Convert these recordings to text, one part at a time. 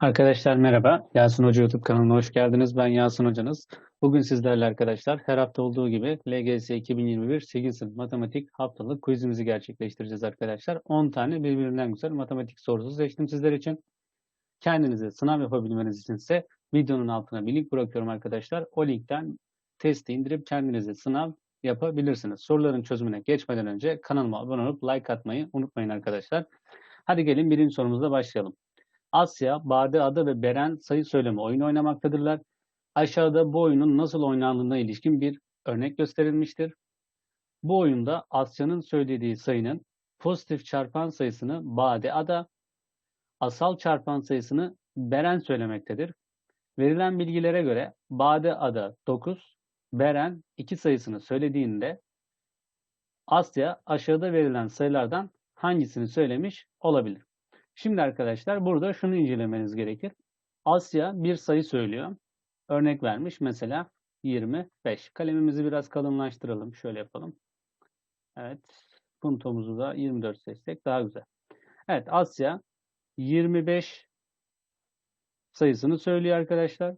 Arkadaşlar merhaba. Yasin Hoca YouTube kanalına hoş geldiniz. Ben Yasin Hocanız. Bugün sizlerle arkadaşlar her hafta olduğu gibi LGS 2021 8 sınıf matematik haftalık quizimizi gerçekleştireceğiz arkadaşlar. 10 tane birbirinden güzel matematik sorusu seçtim sizler için. Kendinize sınav yapabilmeniz için ise videonun altına bir link bırakıyorum arkadaşlar. O linkten testi indirip kendinize sınav yapabilirsiniz. Soruların çözümüne geçmeden önce kanalıma abone olup like atmayı unutmayın arkadaşlar. Hadi gelin birinci sorumuzla başlayalım. Asya, Bade Ada ve Beren sayı söyleme oyunu oynamaktadırlar. Aşağıda bu oyunun nasıl oynandığına ilişkin bir örnek gösterilmiştir. Bu oyunda Asya'nın söylediği sayının pozitif çarpan sayısını Bade Ada, asal çarpan sayısını Beren söylemektedir. Verilen bilgilere göre Bade Ada 9, Beren 2 sayısını söylediğinde Asya aşağıda verilen sayılardan hangisini söylemiş olabilir? Şimdi arkadaşlar burada şunu incelemeniz gerekir. Asya bir sayı söylüyor. Örnek vermiş mesela 25. Kalemimizi biraz kalınlaştıralım. Şöyle yapalım. Evet. Puntomuzu da 24 seçsek daha güzel. Evet Asya 25 sayısını söylüyor arkadaşlar.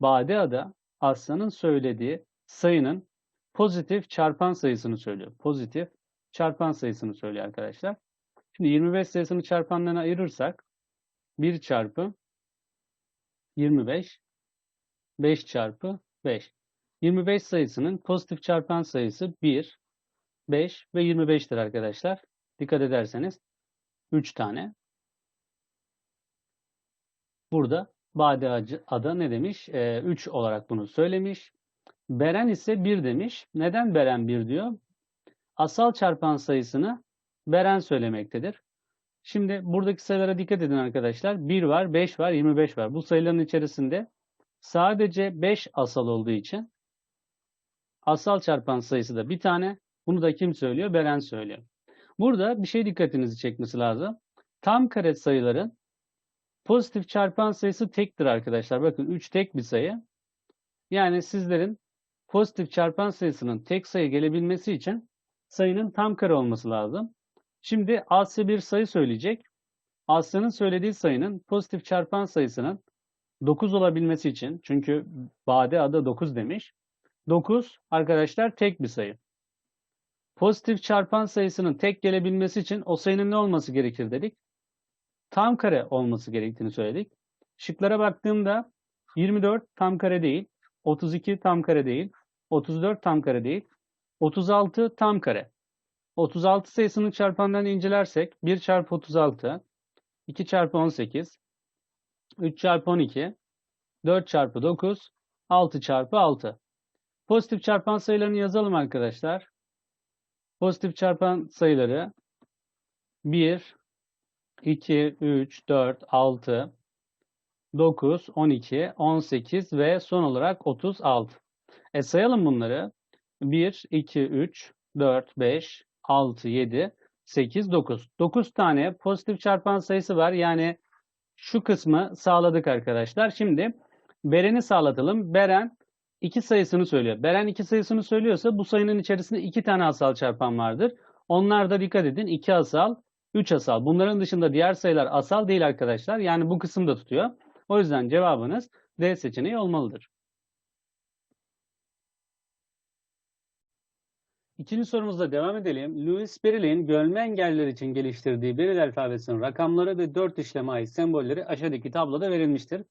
Badeada Asya'nın söylediği sayının pozitif çarpan sayısını söylüyor. Pozitif çarpan sayısını söylüyor arkadaşlar. Şimdi 25 sayısını çarpanlarına ayırırsak 1 çarpı 25 5 çarpı 5. 25 sayısının pozitif çarpan sayısı 1, 5 ve 25'tir arkadaşlar. Dikkat ederseniz 3 tane. Burada Bade Ada ne demiş? Ee, 3 olarak bunu söylemiş. Beren ise 1 demiş. Neden Beren 1 diyor? Asal çarpan sayısını Beren söylemektedir. Şimdi buradaki sayılara dikkat edin arkadaşlar. 1 var, 5 var, 25 var. Bu sayıların içerisinde sadece 5 asal olduğu için asal çarpan sayısı da bir tane. Bunu da kim söylüyor? Beren söylüyor. Burada bir şey dikkatinizi çekmesi lazım. Tam kare sayıların pozitif çarpan sayısı tektir arkadaşlar. Bakın 3 tek bir sayı. Yani sizlerin pozitif çarpan sayısının tek sayı gelebilmesi için sayının tam kare olması lazım. Şimdi Asya bir sayı söyleyecek. Asya'nın söylediği sayının pozitif çarpan sayısının 9 olabilmesi için çünkü Bade adı 9 demiş. 9 arkadaşlar tek bir sayı. Pozitif çarpan sayısının tek gelebilmesi için o sayının ne olması gerekir dedik? Tam kare olması gerektiğini söyledik. Şıklara baktığımda 24 tam kare değil, 32 tam kare değil, 34 tam kare değil, 36 tam kare. 36 sayısının çarpanlarını incelersek 1 çarpı 36, 2 çarpı 18, 3 çarpı 12, 4 çarpı 9, 6 çarpı 6. Pozitif çarpan sayılarını yazalım arkadaşlar. Pozitif çarpan sayıları 1, 2, 3, 4, 6, 9, 12, 18 ve son olarak 36. E sayalım bunları. 1, 2, 3, 4, 5, 6, 7, 8, 9. 9 tane pozitif çarpan sayısı var. Yani şu kısmı sağladık arkadaşlar. Şimdi Beren'i sağlatalım. Beren 2 sayısını söylüyor. Beren 2 sayısını söylüyorsa bu sayının içerisinde 2 tane asal çarpan vardır. Onlar da dikkat edin 2 asal, 3 asal. Bunların dışında diğer sayılar asal değil arkadaşlar. Yani bu kısım da tutuyor. O yüzden cevabınız D seçeneği olmalıdır. İkinci sorumuzla devam edelim. Louis Braille'in görme engelliler için geliştirdiği Braille alfabesinin rakamları ve dört işleme ait sembolleri aşağıdaki tabloda verilmiştir.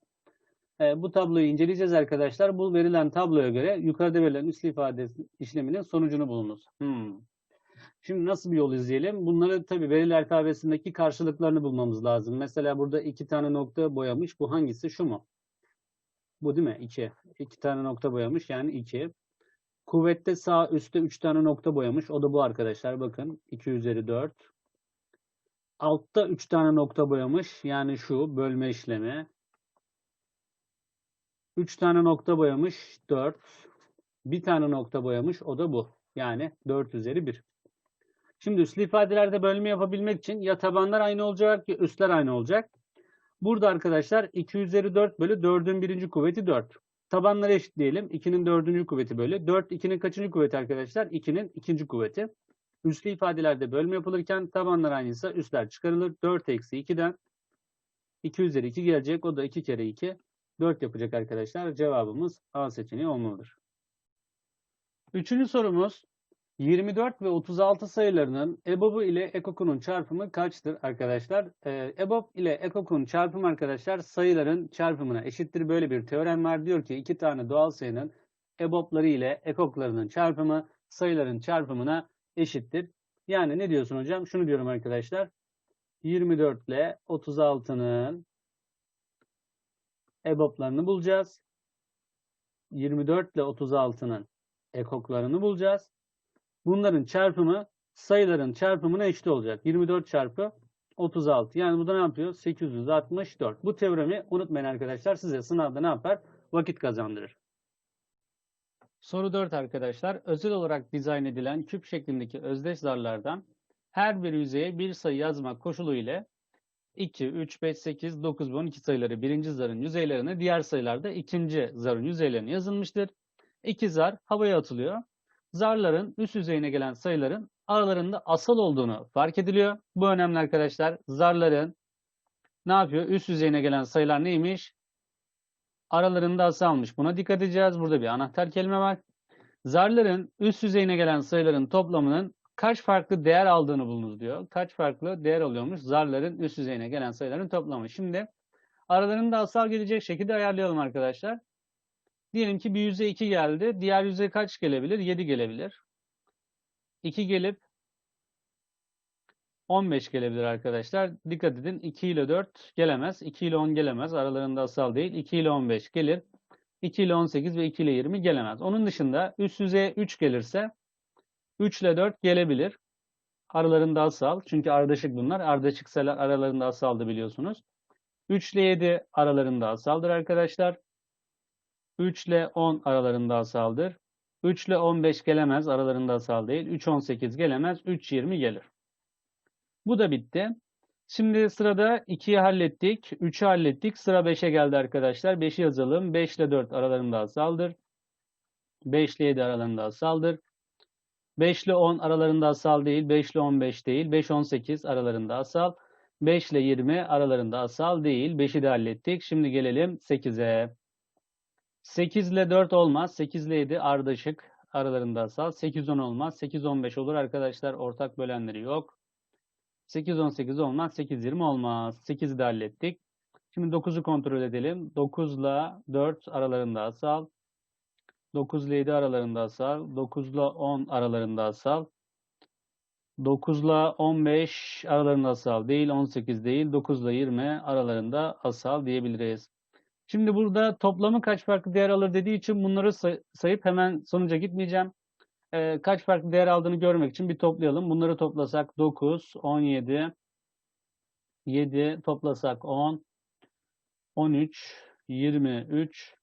E, bu tabloyu inceleyeceğiz arkadaşlar. Bu verilen tabloya göre yukarıda verilen üslü ifade işleminin sonucunu bulunuz. Hmm. Şimdi nasıl bir yol izleyelim? Bunları tabii Braille alfabesindeki karşılıklarını bulmamız lazım. Mesela burada iki tane nokta boyamış. Bu hangisi? Şu mu? Bu değil mi? İki. İki tane nokta boyamış yani iki. Kuvvette sağ üstte 3 tane nokta boyamış. O da bu arkadaşlar. Bakın 2 üzeri 4. Altta 3 tane nokta boyamış. Yani şu bölme işlemi. 3 tane nokta boyamış. 4. Bir tane nokta boyamış. O da bu. Yani 4 üzeri 1. Şimdi üslü ifadelerde bölme yapabilmek için ya tabanlar aynı olacak ya üstler aynı olacak. Burada arkadaşlar 2 üzeri 4 bölü 4'ün birinci kuvveti 4. Tabanları eşitleyelim. 2'nin dördüncü kuvveti böyle. 4 2'nin kaçıncı kuvveti arkadaşlar? 2'nin ikinci kuvveti. Üslü ifadelerde bölme yapılırken tabanlar aynıysa üstler çıkarılır. 4 eksi 2'den 2 üzeri 2 gelecek. O da 2 kere 2 4 yapacak arkadaşlar. Cevabımız A seçeneği olmalıdır. Üçüncü sorumuz 24 ve 36 sayılarının EBOB'u ile EKOK'unun çarpımı kaçtır arkadaşlar? Ee, EBOB ile EKOK'un çarpımı arkadaşlar sayıların çarpımına eşittir. Böyle bir teorem var. Diyor ki iki tane doğal sayının EBOB'ları ile EKOK'larının çarpımı sayıların çarpımına eşittir. Yani ne diyorsun hocam? Şunu diyorum arkadaşlar. 24 ile 36'nın EBOB'larını bulacağız. 24 ile 36'nın ekoklarını bulacağız. Bunların çarpımı sayıların çarpımına eşit olacak. 24 çarpı 36. Yani bu da ne yapıyor? 864. Bu teoremi unutmayın arkadaşlar. Size sınavda ne yapar? Vakit kazandırır. Soru 4 arkadaşlar. Özel olarak dizayn edilen küp şeklindeki özdeş zarlardan her bir yüzeye bir sayı yazmak koşulu ile 2, 3, 5, 8, 9 ve 12 sayıları birinci zarın yüzeylerine, diğer sayılarda ikinci zarın yüzeylerine yazılmıştır. İki zar havaya atılıyor. Zarların üst yüzeyine gelen sayıların aralarında asal olduğunu fark ediliyor. Bu önemli arkadaşlar. Zarların ne yapıyor? Üst yüzeyine gelen sayılar neymiş? Aralarında asalmış. Buna dikkat edeceğiz. Burada bir anahtar kelime var. Zarların üst yüzeyine gelen sayıların toplamının kaç farklı değer aldığını bulunuz diyor. Kaç farklı değer alıyormuş zarların üst yüzeyine gelen sayıların toplamı. Şimdi aralarında asal gelecek şekilde ayarlayalım arkadaşlar. Diyelim ki bir yüzey 2 geldi. Diğer yüzey kaç gelebilir? 7 gelebilir. 2 gelip 15 gelebilir arkadaşlar. Dikkat edin 2 ile 4 gelemez. 2 ile 10 gelemez. Aralarında asal değil. 2 ile 15 gelir. 2 ile 18 ve 2 ile 20 gelemez. Onun dışında üst yüzeye 3 gelirse 3 ile 4 gelebilir. Aralarında asal. Çünkü ardışık bunlar. Ardışık sayılar aralarında asaldı biliyorsunuz. 3 ile 7 aralarında asaldır arkadaşlar. 3 ile 10 aralarında asaldır. 3 ile 15 gelemez. Aralarında asal değil. 3 18 gelemez. 3 20 gelir. Bu da bitti. Şimdi sırada 2'yi hallettik. 3'ü hallettik. Sıra 5'e geldi arkadaşlar. 5'i yazalım. 5 ile 4 aralarında asaldır. 5 ile 7 aralarında asaldır. 5 ile 10 aralarında asal değil. 5 ile 15 değil. 5 18 aralarında asal. 5 ile 20 aralarında asal değil. 5'i de hallettik. Şimdi gelelim 8'e. 8 ile 4 olmaz. 8 ile 7 ardışık. Aralarında asal. 8 10 olmaz. 8 15 olur arkadaşlar. Ortak bölenleri yok. 8 18 olmaz. 8 20 olmaz. 8'i de hallettik. Şimdi 9'u kontrol edelim. 9 ile 4 aralarında asal. 9 ile 7 aralarında asal. 9 ile 10 aralarında asal. 9 ile 15 aralarında asal değil. 18 değil. 9 ile 20 aralarında asal diyebiliriz. Şimdi burada toplamı kaç farklı değer alır dediği için bunları say sayıp hemen sonuca gitmeyeceğim. Ee, kaç farklı değer aldığını görmek için bir toplayalım. Bunları toplasak 9, 17, 7 toplasak 10, 13, 23,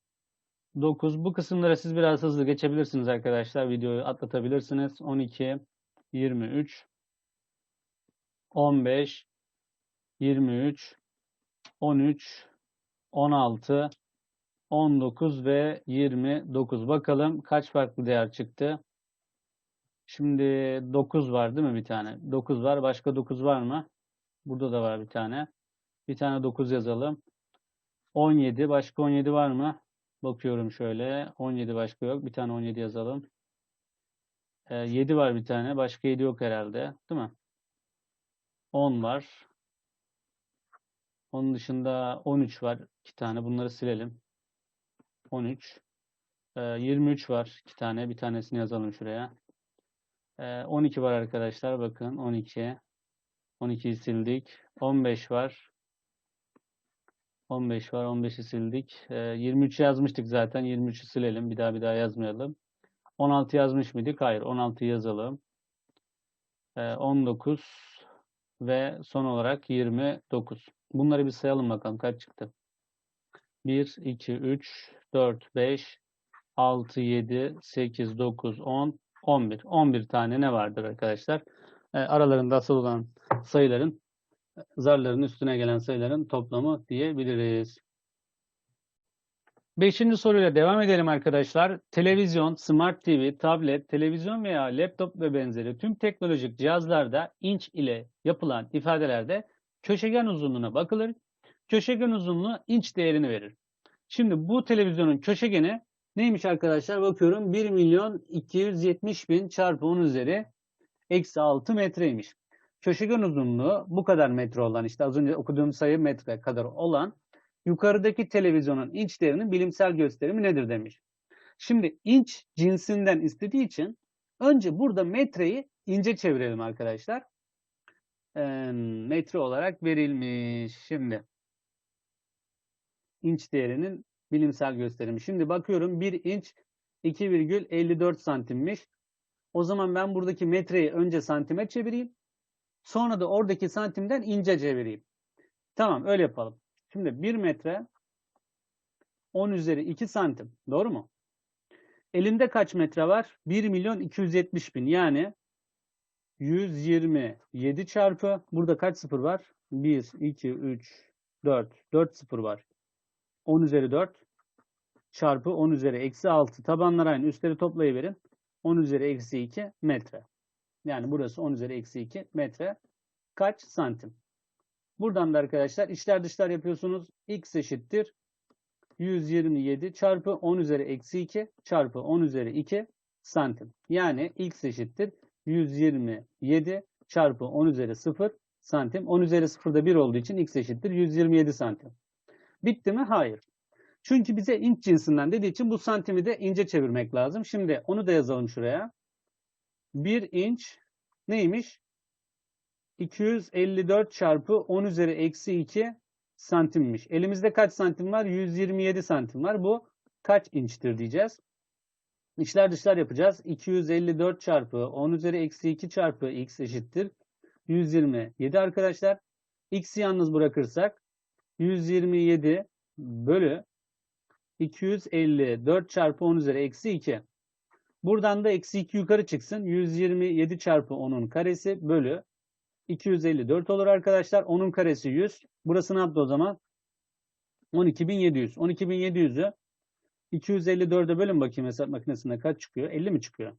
9. Bu kısımlara siz biraz hızlı geçebilirsiniz arkadaşlar. Videoyu atlatabilirsiniz. 12, 23, 15, 23, 13, 16, 19 ve 29. Bakalım kaç farklı değer çıktı. Şimdi 9 var değil mi bir tane? 9 var. Başka 9 var mı? Burada da var bir tane. Bir tane 9 yazalım. 17. Başka 17 var mı? Bakıyorum şöyle. 17 başka yok. Bir tane 17 yazalım. E, 7 var bir tane. Başka 7 yok herhalde. Değil mi? 10 var. Onun dışında 13 var. 2 tane. Bunları silelim. 13. E, 23 var. 2 tane. Bir tanesini yazalım şuraya. E, 12 var arkadaşlar. Bakın 12. 12'yi sildik. 15 var. 15 var. 15'i sildik. E, 23 yazmıştık zaten. 23'ü silelim. Bir daha bir daha yazmayalım. 16 yazmış mıydık? Hayır. 16 yazalım. E, 19 ve son olarak 29. Bunları bir sayalım bakalım. Kaç çıktı? 1, 2, 3, 4, 5, 6, 7, 8, 9, 10, 11. 11 tane ne vardır arkadaşlar? E, aralarında asıl olan sayıların zarların üstüne gelen sayıların toplamı diyebiliriz. Beşinci soruyla devam edelim arkadaşlar. Televizyon, smart TV, tablet, televizyon veya laptop ve benzeri tüm teknolojik cihazlarda inç ile yapılan ifadelerde köşegen uzunluğuna bakılır. köşegen uzunluğu inç değerini verir. Şimdi bu televizyonun köşegeni neymiş arkadaşlar? Bakıyorum 1 milyon 270 bin çarpı 10 üzeri eksi 6 metreymiş. Köşegen uzunluğu bu kadar metre olan işte az önce okuduğum sayı metre kadar olan yukarıdaki televizyonun inç değerinin bilimsel gösterimi nedir demiş. Şimdi inç cinsinden istediği için önce burada metreyi ince çevirelim arkadaşlar. Ee, metre olarak verilmiş. Şimdi inç değerinin bilimsel gösterimi. Şimdi bakıyorum 1 inç 2,54 santimmiş. O zaman ben buradaki metreyi önce santime çevireyim. Sonra da oradaki santimden ince çevireyim. Tamam öyle yapalım. Şimdi 1 metre 10 üzeri 2 santim. Doğru mu? Elimde kaç metre var? 1 milyon 270 bin. Yani 127 çarpı burada kaç sıfır var? 1, 2, 3, 4. 4 sıfır var. 10 üzeri 4 çarpı 10 üzeri eksi 6. Tabanlar aynı. Üstleri toplayıverin. 10 üzeri eksi 2 metre. Yani burası 10 üzeri eksi 2 metre. Kaç santim? Buradan da arkadaşlar içler dışlar yapıyorsunuz. X eşittir 127 çarpı 10 üzeri eksi 2 çarpı 10 üzeri 2 santim. Yani x eşittir 127 çarpı 10 üzeri 0 santim. 10 üzeri 0 da 1 olduğu için x eşittir 127 santim. Bitti mi? Hayır. Çünkü bize inç cinsinden dediği için bu santimi de ince çevirmek lazım. Şimdi onu da yazalım şuraya. 1 inç neymiş? 254 çarpı 10 üzeri eksi 2 santimmiş. Elimizde kaç santim var? 127 santim var. Bu kaç inçtir diyeceğiz. İçler dışlar yapacağız. 254 çarpı 10 üzeri eksi 2 çarpı x eşittir. 127 arkadaşlar. X'i yalnız bırakırsak 127 bölü 254 çarpı 10 üzeri eksi 2. Buradan da eksi 2 yukarı çıksın. 127 çarpı 10'un karesi bölü 254 olur arkadaşlar. 10'un karesi 100. Burası ne yaptı o zaman? 12.700. 12.700'ü 254'e bölün bakayım hesap makinesinde kaç çıkıyor? 50 mi çıkıyor?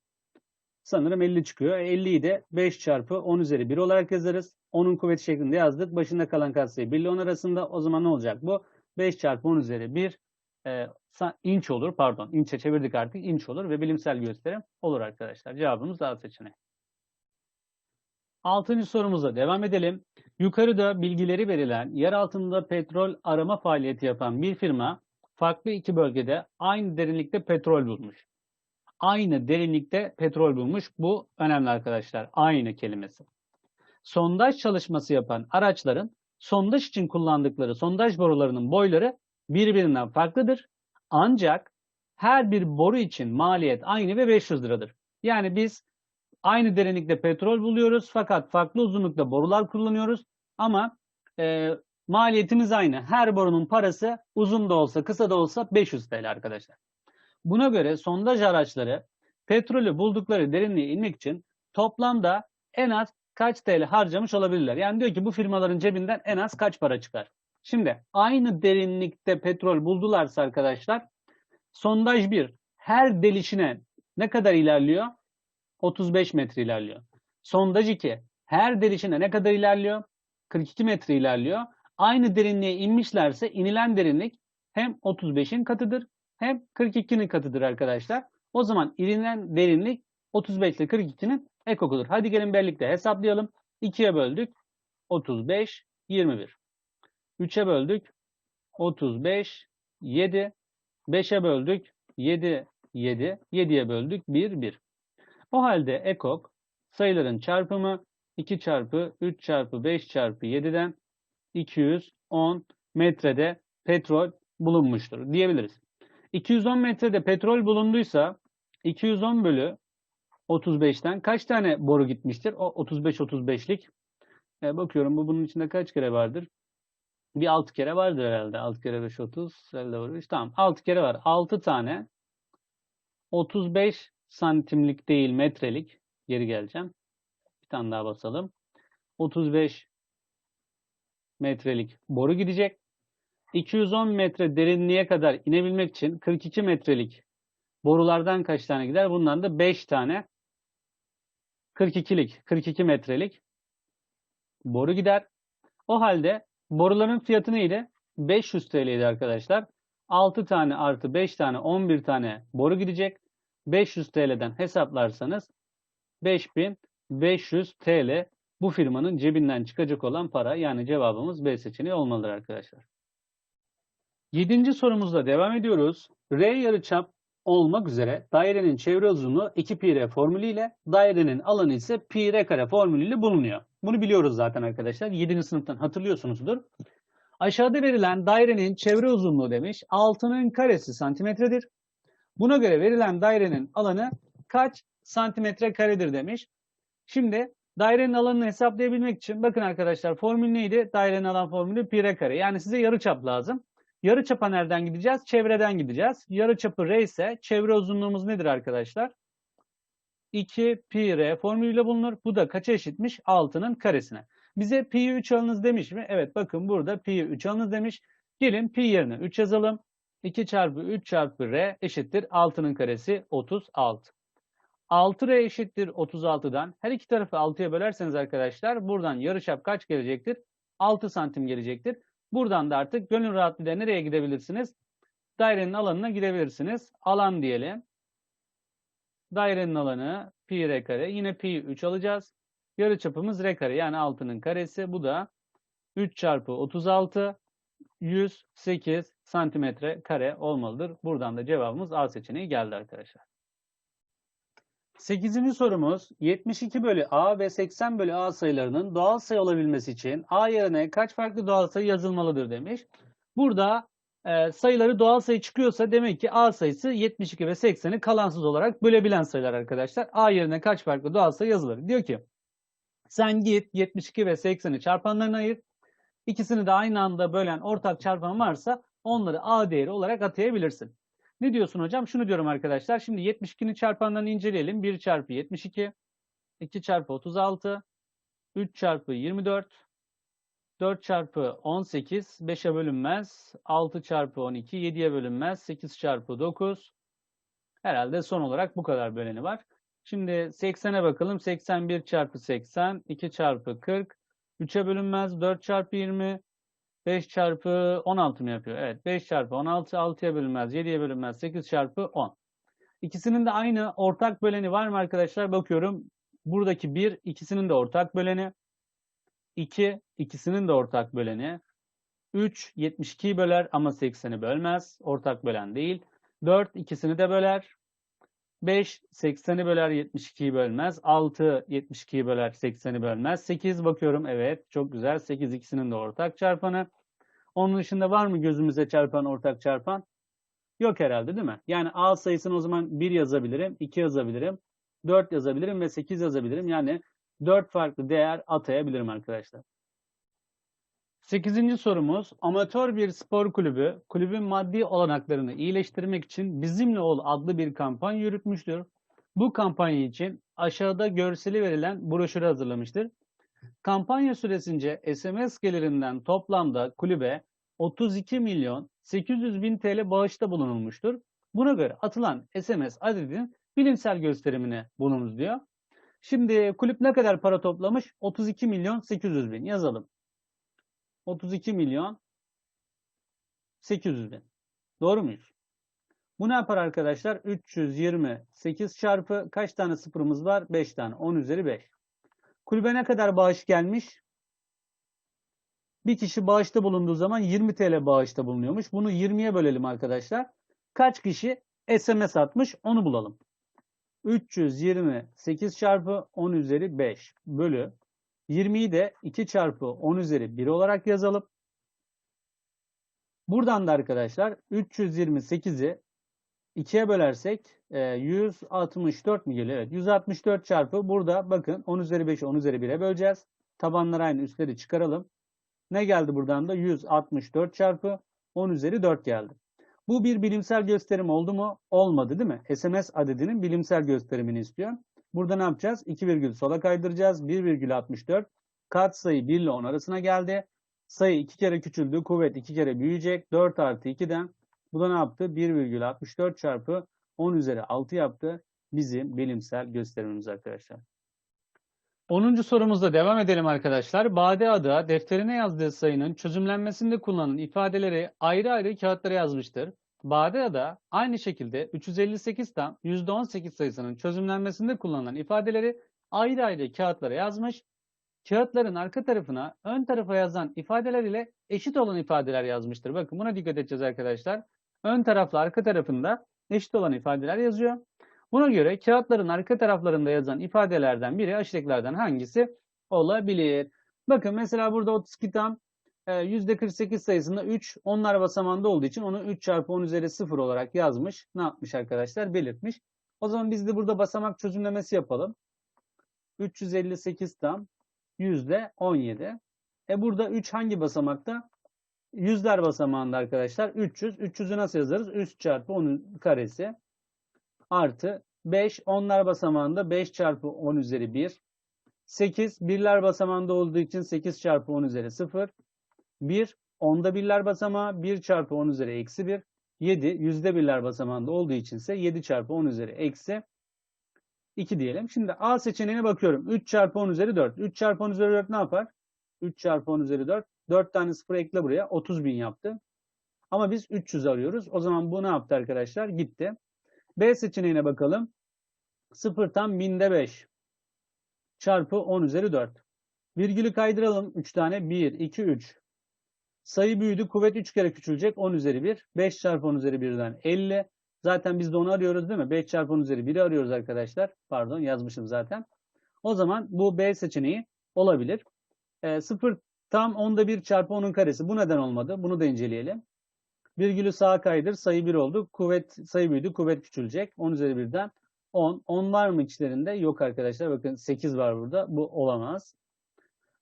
Sanırım 50 çıkıyor. 50'yi de 5 çarpı 10 üzeri 1 olarak yazarız. 10'un kuvveti şeklinde yazdık. Başında kalan katsayı 1 ile 10 arasında. O zaman ne olacak bu? 5 çarpı 10 üzeri 1 e, inç olur. Pardon inçe çevirdik artık. inç olur ve bilimsel gösterim olur arkadaşlar. Cevabımız A seçeneği. Altıncı sorumuza devam edelim. Yukarıda bilgileri verilen yer altında petrol arama faaliyeti yapan bir firma farklı iki bölgede aynı derinlikte petrol bulmuş. Aynı derinlikte petrol bulmuş. Bu önemli arkadaşlar. Aynı kelimesi. Sondaj çalışması yapan araçların sondaj için kullandıkları sondaj borularının boyları birbirinden farklıdır. Ancak her bir boru için maliyet aynı ve 500 liradır. Yani biz aynı derinlikte petrol buluyoruz fakat farklı uzunlukta borular kullanıyoruz ama e, maliyetimiz aynı. Her borunun parası uzun da olsa kısa da olsa 500 TL arkadaşlar. Buna göre sondaj araçları petrolü buldukları derinliğe inmek için toplamda en az kaç TL harcamış olabilirler? Yani diyor ki bu firmaların cebinden en az kaç para çıkar? Şimdi aynı derinlikte petrol buldularsa arkadaşlar sondaj 1 her delişine ne kadar ilerliyor? 35 metre ilerliyor. Sondaj 2 her delişine ne kadar ilerliyor? 42 metre ilerliyor. Aynı derinliğe inmişlerse inilen derinlik hem 35'in katıdır hem 42'nin katıdır arkadaşlar. O zaman inilen derinlik 35 ile 42'nin ekokudur. Hadi gelin birlikte hesaplayalım. 2'ye böldük. 35, 21. 3'e böldük. 35, 7. 5'e böldük. 7, 7. 7'ye böldük. 1, 1. O halde ekok sayıların çarpımı 2 çarpı 3 çarpı 5 çarpı 7'den 210 metrede petrol bulunmuştur diyebiliriz. 210 metrede petrol bulunduysa 210 bölü 35'ten kaç tane boru gitmiştir? O 35-35'lik. E, bakıyorum bu bunun içinde kaç kere vardır? Bir 6 kere vardır herhalde. 6 kere 5 30. Elde var. Tamam 6 kere var. 6 tane 35 santimlik değil metrelik. Geri geleceğim. Bir tane daha basalım. 35 metrelik boru gidecek. 210 metre derinliğe kadar inebilmek için 42 metrelik borulardan kaç tane gider? Bundan da 5 tane 42'lik, 42 metrelik boru gider. O halde boruların fiyatı neydi? 500 TL'ydi arkadaşlar. 6 tane artı 5 tane 11 tane boru gidecek. 500 TL'den hesaplarsanız 5500 TL bu firmanın cebinden çıkacak olan para. Yani cevabımız B seçeneği olmalıdır arkadaşlar. Yedinci sorumuzla devam ediyoruz. R yarıçap olmak üzere dairenin çevre uzunluğu 2 pi r formülüyle dairenin alanı ise pi r kare formülüyle bulunuyor. Bunu biliyoruz zaten arkadaşlar. 7. sınıftan hatırlıyorsunuzdur. Aşağıda verilen dairenin çevre uzunluğu demiş. 6'nın karesi santimetredir. Buna göre verilen dairenin alanı kaç santimetre karedir demiş. Şimdi dairenin alanını hesaplayabilmek için bakın arkadaşlar formül neydi? Dairenin alan formülü pi r kare. Yani size yarıçap lazım. Yarıçapa nereden gideceğiz? Çevreden gideceğiz. Yarıçapı r ise çevre uzunluğumuz nedir arkadaşlar? 2 pi r formülüyle bulunur. Bu da kaça eşitmiş? 6'nın karesine. Bize pi 3 alınız demiş mi? Evet bakın burada pi 3 alınız demiş. Gelin pi yerine 3 yazalım. 2 çarpı 3 çarpı r eşittir 6'nın karesi 36. 6r eşittir 36'dan her iki tarafı 6'ya bölerseniz arkadaşlar buradan yarıçap kaç gelecektir? 6 santim gelecektir. Buradan da artık gönül rahatlığıyla nereye gidebilirsiniz? Dairenin alanına gidebilirsiniz. Alan diyelim. Dairenin alanı pi r kare. Yine pi 3 alacağız. Yarıçapımız r kare yani 6'nın karesi. Bu da 3 çarpı 36 108 santimetre kare olmalıdır. Buradan da cevabımız A seçeneği geldi arkadaşlar. 8. sorumuz 72 bölü A ve 80 bölü A sayılarının doğal sayı olabilmesi için A yerine kaç farklı doğal sayı yazılmalıdır demiş. Burada e, sayıları doğal sayı çıkıyorsa demek ki A sayısı 72 ve 80'i kalansız olarak bölebilen sayılar arkadaşlar. A yerine kaç farklı doğal sayı yazılır? Diyor ki sen git 72 ve 80'i çarpanlarına ayır. İkisini de aynı anda bölen ortak çarpan varsa onları A değeri olarak atayabilirsin. Ne diyorsun hocam? Şunu diyorum arkadaşlar. Şimdi 72'nin çarpanlarını inceleyelim. 1 çarpı 72, 2 çarpı 36, 3 çarpı 24, 4 çarpı 18, 5'e bölünmez. 6 çarpı 12, 7'ye bölünmez. 8 çarpı 9. Herhalde son olarak bu kadar böleni var. Şimdi 80'e bakalım. 81 çarpı 80, 2 çarpı 40, 3'e bölünmez. 4 çarpı 20, 5 çarpı 16 mı yapıyor? Evet 5 çarpı 16 6'ya bölünmez 7'ye bölünmez 8 çarpı 10. İkisinin de aynı ortak böleni var mı arkadaşlar? Bakıyorum buradaki 1 ikisinin de ortak böleni. 2 ikisinin de ortak böleni. 3 72'yi böler ama 80'i bölmez. Ortak bölen değil. 4 ikisini de böler. 5 80'i böler 72'yi bölmez. 6 72'yi böler 80'i bölmez. 8 bakıyorum evet çok güzel. 8 ikisinin de ortak çarpanı. Onun dışında var mı gözümüze çarpan ortak çarpan? Yok herhalde değil mi? Yani A sayısını o zaman 1 yazabilirim, 2 yazabilirim, 4 yazabilirim ve 8 yazabilirim. Yani 4 farklı değer atayabilirim arkadaşlar. 8. sorumuz amatör bir spor kulübü kulübün maddi olanaklarını iyileştirmek için Bizimle Ol adlı bir kampanya yürütmüştür. Bu kampanya için aşağıda görseli verilen broşürü hazırlamıştır. Kampanya süresince SMS gelirinden toplamda kulübe 32 milyon 800 bin TL bağışta bulunulmuştur. Buna göre atılan SMS adedinin bilimsel gösterimine bulunuz diyor. Şimdi kulüp ne kadar para toplamış? 32 milyon 800 bin yazalım. 32 milyon 800 bin. Doğru muyuz? Bu ne yapar arkadaşlar? 328 çarpı kaç tane sıfırımız var? 5 tane. 10 üzeri 5. Kulübe ne kadar bağış gelmiş? Bir kişi bağışta bulunduğu zaman 20 TL bağışta bulunuyormuş. Bunu 20'ye bölelim arkadaşlar. Kaç kişi SMS atmış onu bulalım. 328 çarpı 10 üzeri 5 bölü 20'yi de 2 çarpı 10 üzeri 1 olarak yazalım. Buradan da arkadaşlar 328'i 2'ye bölersek 164 mi geliyor? Evet 164 çarpı burada bakın 10 üzeri 5'i 10 üzeri 1'e böleceğiz. Tabanları aynı üstleri çıkaralım. Ne geldi buradan da? 164 çarpı 10 üzeri 4 geldi. Bu bir bilimsel gösterim oldu mu? Olmadı değil mi? SMS adedinin bilimsel gösterimini istiyor. Burada ne yapacağız? 2 virgül sola kaydıracağız. 1,64 kat sayı 1 ile 10 arasına geldi. Sayı 2 kere küçüldü. Kuvvet 2 kere büyüyecek. 4 artı 2'den bu da ne yaptı? 1,64 çarpı 10 üzeri 6 yaptı. Bizim bilimsel gösterimimiz arkadaşlar. 10. sorumuzda devam edelim arkadaşlar. Bade Ada defterine yazdığı sayının çözümlenmesinde kullanılan ifadeleri ayrı ayrı kağıtlara yazmıştır. Bade Ada aynı şekilde 358 tam %18 sayısının çözümlenmesinde kullanılan ifadeleri ayrı ayrı kağıtlara yazmış. Kağıtların arka tarafına ön tarafa yazan ifadeler ile eşit olan ifadeler yazmıştır. Bakın buna dikkat edeceğiz arkadaşlar. Ön tarafla arka tarafında eşit olan ifadeler yazıyor. Buna göre kağıtların arka taraflarında yazan ifadelerden biri aşağıdakilerden hangisi olabilir? Bakın mesela burada 32 tam %48 sayısında 3 onlar basamağında olduğu için onu 3 çarpı 10 üzeri 0 olarak yazmış. Ne yapmış arkadaşlar? Belirtmiş. O zaman biz de burada basamak çözümlemesi yapalım. 358 tam %17. E burada 3 hangi basamakta? Yüzler basamağında arkadaşlar 300. 300'ü nasıl yazarız? 3 çarpı 10 karesi artı 5 onlar basamağında 5 çarpı 10 üzeri 1. 8 birler basamağında olduğu için 8 çarpı 10 üzeri 0. 1 onda birler basamağı 1 çarpı 10 üzeri eksi 1. 7 yüzde birler basamağında olduğu için ise 7 çarpı 10 üzeri eksi 2 diyelim. Şimdi A seçeneğine bakıyorum. 3 çarpı 10 üzeri 4. 3 çarpı 10 üzeri 4 ne yapar? 3 çarpı 10 üzeri 4. 4 tane sıfır ekle buraya. 30 bin yaptı. Ama biz 300 arıyoruz. O zaman bu ne yaptı arkadaşlar? Gitti. B seçeneğine bakalım. 0 tam binde 5 çarpı 10 üzeri 4. Virgülü kaydıralım. 3 tane. 1, 2, 3. Sayı büyüdü. Kuvvet 3 kere küçülecek. 10 üzeri 1. 5 çarpı 10 üzeri 1'den 50. Zaten biz de onu arıyoruz değil mi? 5 çarpı 10 üzeri 1'i arıyoruz arkadaşlar. Pardon yazmışım zaten. O zaman bu B seçeneği olabilir. E, 0 tam onda 1 çarpı 10'un karesi. Bu neden olmadı? Bunu da inceleyelim. Virgülü sağa kaydır. Sayı 1 oldu. Kuvvet sayı büyüdü. Kuvvet küçülecek. 10 üzeri 1'den 10. 10 var mı içlerinde? Yok arkadaşlar. Bakın 8 var burada. Bu olamaz.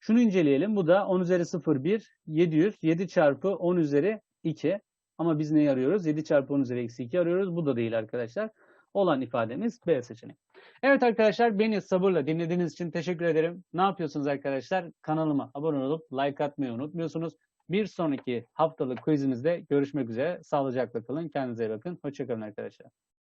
Şunu inceleyelim. Bu da 10 üzeri 0 1 700. 7 çarpı 10 üzeri 2. Ama biz neyi arıyoruz? 7 çarpı 10 üzeri eksi 2 arıyoruz. Bu da değil arkadaşlar. Olan ifademiz B seçeneği. Evet arkadaşlar beni sabırla dinlediğiniz için teşekkür ederim. Ne yapıyorsunuz arkadaşlar? Kanalıma abone olup like atmayı unutmuyorsunuz. Bir sonraki haftalık quizimizde görüşmek üzere. Sağlıcakla kalın. Kendinize iyi bakın. Hoşçakalın arkadaşlar.